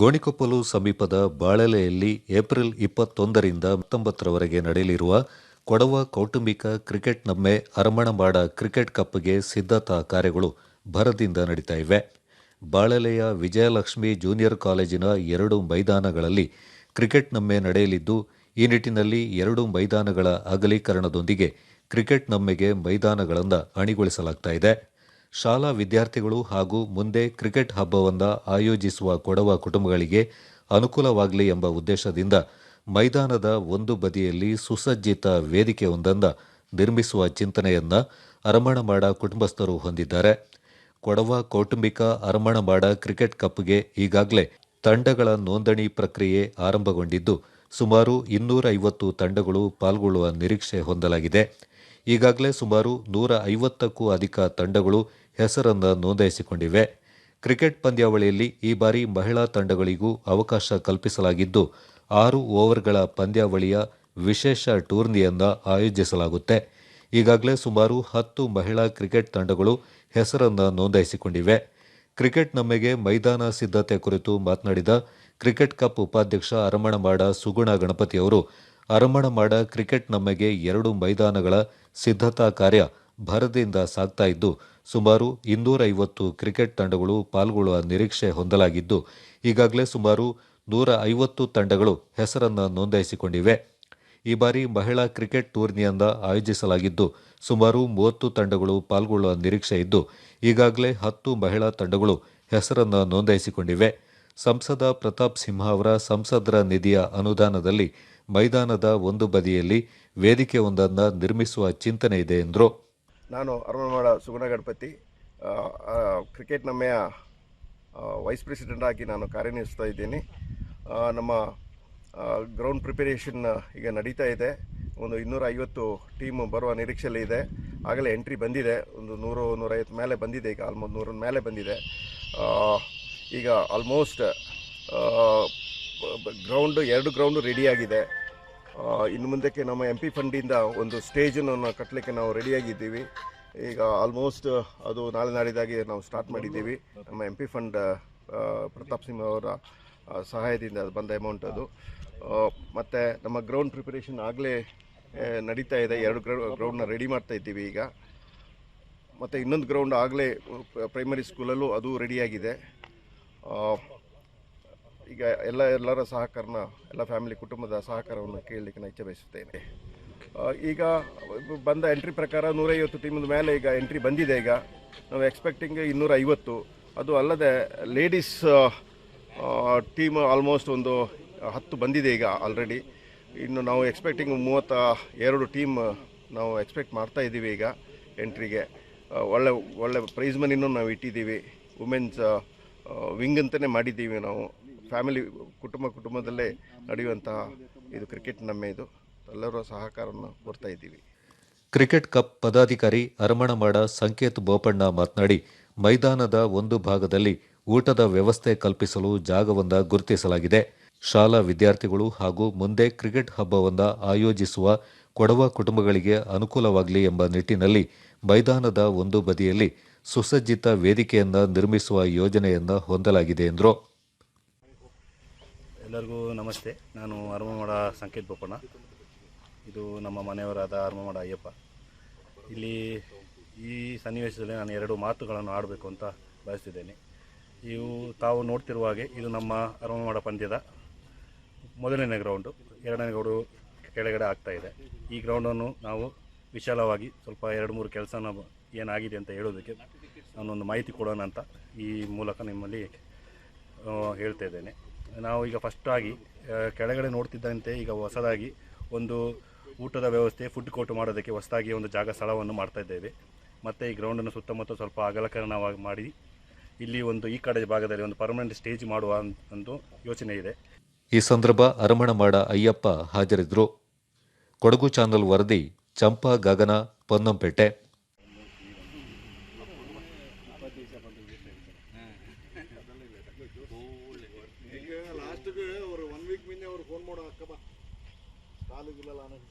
ಗೋಣಿಕೊಪ್ಪಲು ಸಮೀಪದ ಬಾಳೆಲೆಯಲ್ಲಿ ಏಪ್ರಿಲ್ ಇಪ್ಪತ್ತೊಂದರಿಂದ ಹತ್ತೊಂಬತ್ತರವರೆಗೆ ನಡೆಯಲಿರುವ ಕೊಡವ ಕೌಟುಂಬಿಕ ಕ್ರಿಕೆಟ್ ನಮ್ಮೆ ಅರಮಣಮಾಡ ಕ್ರಿಕೆಟ್ ಕಪ್ಗೆ ಸಿದ್ಧತಾ ಕಾರ್ಯಗಳು ಭರದಿಂದ ನಡೀತಾ ಇವೆ. ಬಾಳೆಲೆಯ ವಿಜಯಲಕ್ಷ್ಮಿ ಜೂನಿಯರ್ ಕಾಲೇಜಿನ ಎರಡು ಮೈದಾನಗಳಲ್ಲಿ ಕ್ರಿಕೆಟ್ ನಮ್ಮೆ ನಡೆಯಲಿದ್ದು, ಈ ನಿಟ್ಟಿನಲ್ಲಿ ಎರಡು ಮೈದಾನಗಳ ಅಗಲೀಕರಣದೊಂದಿಗೆ ಕ್ರಿಕೆಟ್ ನಮ್ಮೆಗೆ ಮೈದಾನಗಳನ್ನು ಅಣಿಗೊಳಿಸಲಾಗ್ತಾ ಇದೆ. ಶಾಲಾ ವಿದ್ಯಾರ್ಥಿಗಳು ಹಾಗೂ ಮುಂದೆ ಕ್ರಿಕೆಟ್ ಹಬ್ಬವನ್ನು ಆಯೋಜಿಸುವ ಕೊಡವ ಕುಟುಂಬಗಳಿಗೆ ಅನುಕೂಲವಾಗಲಿ ಎಂಬ ಉದ್ದೇಶದಿಂದ ಮೈದಾನದ ಒಂದು ಬದಿಯಲ್ಲಿ ಸುಸಜ್ಜಿತ ವೇದಿಕೆಯೊಂದನ್ನು ನಿರ್ಮಿಸುವ ಚಿಂತನೆಯನ್ನ ಅರಮಣಮಾಡ ಕುಟುಂಬಸ್ಥರು ಹೊಂದಿದ್ದಾರೆ. ಕೊಡವ ಕೌಟುಂಬಿಕ ಅರಮಣಮಾಡ ಕ್ರಿಕೆಟ್ ಕಪ್ಗೆ ಈಗಾಗಲೇ ತಂಡಗಳ ನೋಂದಣಿ ಪ್ರಕ್ರಿಯೆ ಆರಂಭಗೊಂಡಿದ್ದು, ಸುಮಾರು ಇನ್ನೂರ ಐವತ್ತು ತಂಡಗಳು ಪಾಲ್ಗೊಳ್ಳುವ ನಿರೀಕ್ಷೆ ಹೊಂದಲಾಗಿದೆ. ಈಗಾಗಲೇ ಸುಮಾರು ನೂರ ಐವತ್ತಕ್ಕೂ ಅಧಿಕ ತಂಡಗಳು ಹೆಸರನ್ನು ನೋಂದಾಯಿಸಿಕೊಂಡಿವೆ. ಕ್ರಿಕೆಟ್ ಪಂದ್ಯಾವಳಿಯಲ್ಲಿ ಈ ಬಾರಿ ಮಹಿಳಾ ತಂಡಗಳಿಗೂ ಅವಕಾಶ ಕಲ್ಪಿಸಲಾಗಿದ್ದು, ಆರು ಓವರ್ಗಳ ಪಂದ್ಯಾವಳಿಯ ವಿಶೇಷ ಟೂರ್ನಿಯನ್ನು ಆಯೋಜಿಸಲಾಗುತ್ತೆ. ಈಗಾಗಲೇ ಸುಮಾರು ಹತ್ತು ಮಹಿಳಾ ಕ್ರಿಕೆಟ್ ತಂಡಗಳು ಹೆಸರನ್ನು ನೋಂದಾಯಿಸಿಕೊಂಡಿವೆ. ಕ್ರಿಕೆಟ್ ನಮಗೆ ಮೈದಾನ ಸಿದ್ಧತೆ ಕುರಿತು ಮಾತನಾಡಿದ ಕ್ರಿಕೆಟ್ ಕಪ್ ಉಪಾಧ್ಯಕ್ಷ ಅರಮಣಮಾಡ ಸುಗುಣ ಗಣಪತಿಯವರು ಅರಮಣಮಾಡ ಕ್ರಿಕೆಟ್ ನಮಗೆ ಎರಡು ಮೈದಾನಗಳ ಸಿದ್ಧತಾ ಕಾರ್ಯ ಭರದಿಂದ ಸಾಗ್ತಾ ಇದ್ದು, ಸುಮಾರು ಇನ್ನೂರೈವತ್ತು ಕ್ರಿಕೆಟ್ ತಂಡಗಳು ಪಾಲ್ಗೊಳ್ಳುವ ನಿರೀಕ್ಷೆ ಹೊಂದಲಾಗಿದ್ದು, ಈಗಾಗಲೇ ಸುಮಾರು ನೂರ ಐವತ್ತು ತಂಡಗಳು ಹೆಸರನ್ನು ನೋಂದಾಯಿಸಿಕೊಂಡಿವೆ. ಈ ಬಾರಿ ಮಹಿಳಾ ಕ್ರಿಕೆಟ್ ಟೂರ್ನಿಯಿಂದ ಆಯೋಜಿಸಲಾಗಿದ್ದು, ಸುಮಾರು ಮೂವತ್ತು ತಂಡಗಳು ಪಾಲ್ಗೊಳ್ಳುವ ನಿರೀಕ್ಷೆ ಇದ್ದು, ಈಗಾಗಲೇ ಹತ್ತು ಮಹಿಳಾ ತಂಡಗಳು ಹೆಸರನ್ನು ನೋಂದಾಯಿಸಿಕೊಂಡಿವೆ. ಸಂಸದ ಪ್ರತಾಪ್ ಸಿಂಹ ಅವರ ಸಂಸದರ ನಿಧಿಯ ಅನುದಾನದಲ್ಲಿ ಮೈದಾನದ ಒಂದು ಬದಿಯಲ್ಲಿ ವೇದಿಕೆ ಒಂದನ್ನು ನಿರ್ಮಿಸುವ ಚಿಂತನೆ ಇದೆ ಎಂದರು. ನಾನು ಅರಮನವಾಡ ಸುಗುಣ ಗಣಪತಿ ಕ್ರಿಕೆಟ್ ನಮ್ಮೆಯ ವೈಸ್ ಪ್ರೆಸಿಡೆಂಟ್ ಆಗಿ ನಾನು ಕಾರ್ಯನಿರ್ವಹಿಸ್ತಾ ಇದ್ದೀನಿ. ನಮ್ಮ ಗ್ರೌಂಡ್ ಪ್ರಿಪರೇಷನ್ ಈಗ ನಡೀತಾ ಇದೆ. ಒಂದು ಇನ್ನೂರ ಐವತ್ತು ಟೀಮ್ ಬರುವ ನಿರೀಕ್ಷೆಯಲ್ಲಿ ಇದೆ. ಆಗಲೇ ಎಂಟ್ರಿ ಬಂದಿದೆ. ಒಂದು ನೂರು, ನೂರೈವತ್ತು ಮೇಲೆ ಬಂದಿದೆ ಈಗ ಆಲ್ಮೋಸ್ಟ್ ನೂರ ಮೇಲೆ ಬಂದಿದೆ. ಈಗ ಆಲ್ಮೋಸ್ಟ್ ಗ್ರೌಂಡ್ ಎರಡು ಗ್ರೌಂಡು ರೆಡಿಯಾಗಿದೆ ಇನ್ನು ಮುಂದಕ್ಕೆ ನಮ್ಮ ಎಂ ಪಿ ಫಂಡಿಂದ ಒಂದು ಸ್ಟೇಜನ್ನು ಕಟ್ಟಲಿಕ್ಕೆ ನಾವು ರೆಡಿಯಾಗಿದ್ದೀವಿ ಈಗ ಆಲ್ಮೋಸ್ಟ್ ಅದು ನಾಳೆ ನಾಡಿದಾಗಿ ನಾವು ಸ್ಟಾರ್ಟ್ ಮಾಡಿದ್ದೀವಿ. ನಮ್ಮ M P fund Pratap Simha ಅವರ ಸಹಾಯದಿಂದ ಅದು ಬಂದ ಅಮೌಂಟ್ ಅದು. ಮತ್ತು ನಮ್ಮ ಗ್ರೌಂಡ್ ಪ್ರಿಪರೇಷನ್ ಆಗಲೇ ನಡೀತಾ ಇದೆ. ಎರಡು ಗ್ರೌ ಗ್ರೌಂಡ್ನ ರೆಡಿ ಮಾಡ್ತಾ ಇದ್ದೀವಿ ಈಗ. ಮತ್ತು ಇನ್ನೊಂದು ಗ್ರೌಂಡ್ ಆಗಲೇ ಪ್ರೈಮರಿ ಸ್ಕೂಲಲ್ಲೂ ಅದು ರೆಡಿಯಾಗಿದೆ ಈಗ ಎಲ್ಲ ಎಲ್ಲರ ಸಹಕಾರನ ಎಲ್ಲ ಫ್ಯಾಮಿಲಿ ಕುಟುಂಬದ ಸಹಕಾರವನ್ನು ಕೇಳಲಿಕ್ಕೆ ನಾನು ಇಚ್ಛೆ ಬಯಸುತ್ತೇನೆ. ಈಗ ಬಂದ ಎಂಟ್ರಿ ಪ್ರಕಾರ ನೂರೈವತ್ತು ಟೀಮಿನ ಮೇಲೆ ಈಗ ಎಂಟ್ರಿ ಬಂದಿದೆ ಈಗ. ನಾವು ಎಕ್ಸ್ಪೆಕ್ಟಿಂಗ್ ಇನ್ನೂರ ಐವತ್ತು ಅದು ಅಲ್ಲದೆ ಲೇಡೀಸ್ ಟೀಮ್ ಆಲ್ಮೋಸ್ಟ್ ಒಂದು ಹತ್ತು ಬಂದಿದೆ ಈಗ ಆಲ್ರೆಡಿ ಇನ್ನು ನಾವು ಎಕ್ಸ್ಪೆಕ್ಟಿಂಗ್ ಮೂವತ್ತ ಎರಡು ಟೀಮ್ ನಾವು ಎಕ್ಸ್ಪೆಕ್ಟ್ ಮಾಡ್ತಾ ಇದ್ದೀವಿ ಈಗ ಎಂಟ್ರಿಗೆ ಒಳ್ಳೆ ಒಳ್ಳೆ ಪ್ರೈಸ್ ಮನಿನೂ ನಾವು ಇಟ್ಟಿದ್ದೀವಿ. ವುಮೆನ್ಸ್ ವಿಂಗ್ ಅಂತಲೇ ಮಾಡಿದ್ದೀವಿ ನಾವು. ಫ್ಯಾಮಿಲಿ, ಕುಟುಂಬ ಕುಟುಂಬದಲ್ಲೇ ನಡೆಯುವಂತಹ ಇದು ಕ್ರಿಕೆಟ್ ನಮ್ಮ ಇದು ಎಲ್ಲರ ಸಹಕಾರವನ್ನು ಕೊಡ್ತಾ ಇದ್ದೀವಿ. ಕ್ರಿಕೆಟ್ ಕಪ್ ಪದಾಧಿಕಾರಿ ಅರಮಣಮಾಡ ಸಂಕೇತ್ ಬೋಪಣ್ಣ ಮಾತನಾಡಿ, ಮೈದಾನದ ಒಂದು ಭಾಗದಲ್ಲಿ ಊಟದ ವ್ಯವಸ್ಥೆ ಕಲ್ಪಿಸಲು ಜಾಗವೊಂದ ಗುರುತಿಸಲಾಗಿದೆ. ಶಾಲಾ ವಿದ್ಯಾರ್ಥಿಗಳು ಹಾಗೂ ಮುಂದೆ ಕ್ರಿಕೆಟ್ ಹಬ್ಬವನ್ನ ಆಯೋಜಿಸುವ ಕೊಡವ ಕುಟುಂಬಗಳಿಗೆ ಅನುಕೂಲವಾಗಲಿ ಎಂಬ ನಿಟ್ಟಿನಲ್ಲಿ ಮೈದಾನದ ಒಂದು ಬದಿಯಲ್ಲಿ ಸುಸಜ್ಜಿತ ವೇದಿಕೆಯನ್ನ ನಿರ್ಮಿಸುವ ಯೋಜನೆಯನ್ನ ಹೊಂದಲಾಗಿದೆ ಎಂದರು. ಎಲ್ಲರಿಗೂ ನಮಸ್ತೆ. ನಾನು ಅರ್ಮಮಡ ಸಂಕೇತ್ ಬೋಪಣ್ಣ ಇದು ನಮ್ಮ ಮನೆಯವರಾದ ಅರ್ಮಮಡ ಅಯ್ಯಪ್ಪ. ಇಲ್ಲಿ ಈ ಸನ್ನಿವೇಶದಲ್ಲಿ ನಾನು ಎರಡು ಮಾತುಗಳನ್ನು ಆಡಬೇಕು ಅಂತ ಬಯಸ್ತಿದ್ದೇನೆ. ಇವು ತಾವು ನೋಡ್ತಿರುವ ಹಾಗೆ ಇದು ನಮ್ಮ ಅರ್ಮಮಡ ಪಂದ್ಯದ ಮೊದಲನೇ ಗ್ರೌಂಡು ಎರಡನೇ ಗ್ರೌಂಡು ಕೆಳಗಡೆ ಆಗ್ತಾ ಇದೆ. ಈ ಗ್ರೌಂಡನ್ನು ನಾವು ವಿಶಾಲವಾಗಿ ಸ್ವಲ್ಪ ಎರಡು ಮೂರು ಕೆಲಸನ ಏನಾಗಿದೆ ಅಂತ ಹೇಳೋದಕ್ಕೆ ನಾನೊಂದು ಮಾಹಿತಿ ಕೊಡೋಣ ಅಂತ ಈ ಮೂಲಕ ನಿಮ್ಮಲ್ಲಿ ಹೇಳ್ತಾ ಇದ್ದೇನೆ. ನಾವು ಈಗ ಫಸ್ಟಾಗಿ ಆಗಿ ಕೆಳಗಡೆ ನೋಡ್ತಿದ್ದಂತೆ ಈಗ ಹೊಸದಾಗಿ ಒಂದು ಊಟದ ವ್ಯವಸ್ಥೆ ಫುಡ್ ಕೋರ್ಟ್ ಮಾಡೋದಕ್ಕೆ ಹೊಸದಾಗಿ ಒಂದು ಜಾಗ ಸ್ಥಳವನ್ನು ಮಾಡ್ತಾ ಇದ್ದೇವೆ. ಮತ್ತು ಈ ಗ್ರೌಂಡನ್ನು ಸುತ್ತಮುತ್ತ ಸ್ವಲ್ಪ ಅಗಲಕರಣವಾಗಿ ಮಾಡಿ, ಇಲ್ಲಿ ಒಂದು ಈ ಕಡೆ ಭಾಗದಲ್ಲಿ ಒಂದು ಪರ್ಮನೆಂಟ್ ಸ್ಟೇಜ್ ಮಾಡುವ ಒಂದು ಯೋಚನೆ ಇದೆ. ಈ ಸಂದರ್ಭ ಅರಮಣಮಾಡ ಅಯ್ಯಪ್ಪ ಹಾಜರಿದ್ದರು ಕೊಡಗು ಚಾನಲ್ ವರದಿ, ಚಂಪಾ ಗಗನ, ಪೊನ್ನಂಪೇಟೆ. కాలు గిల్లలు అనేది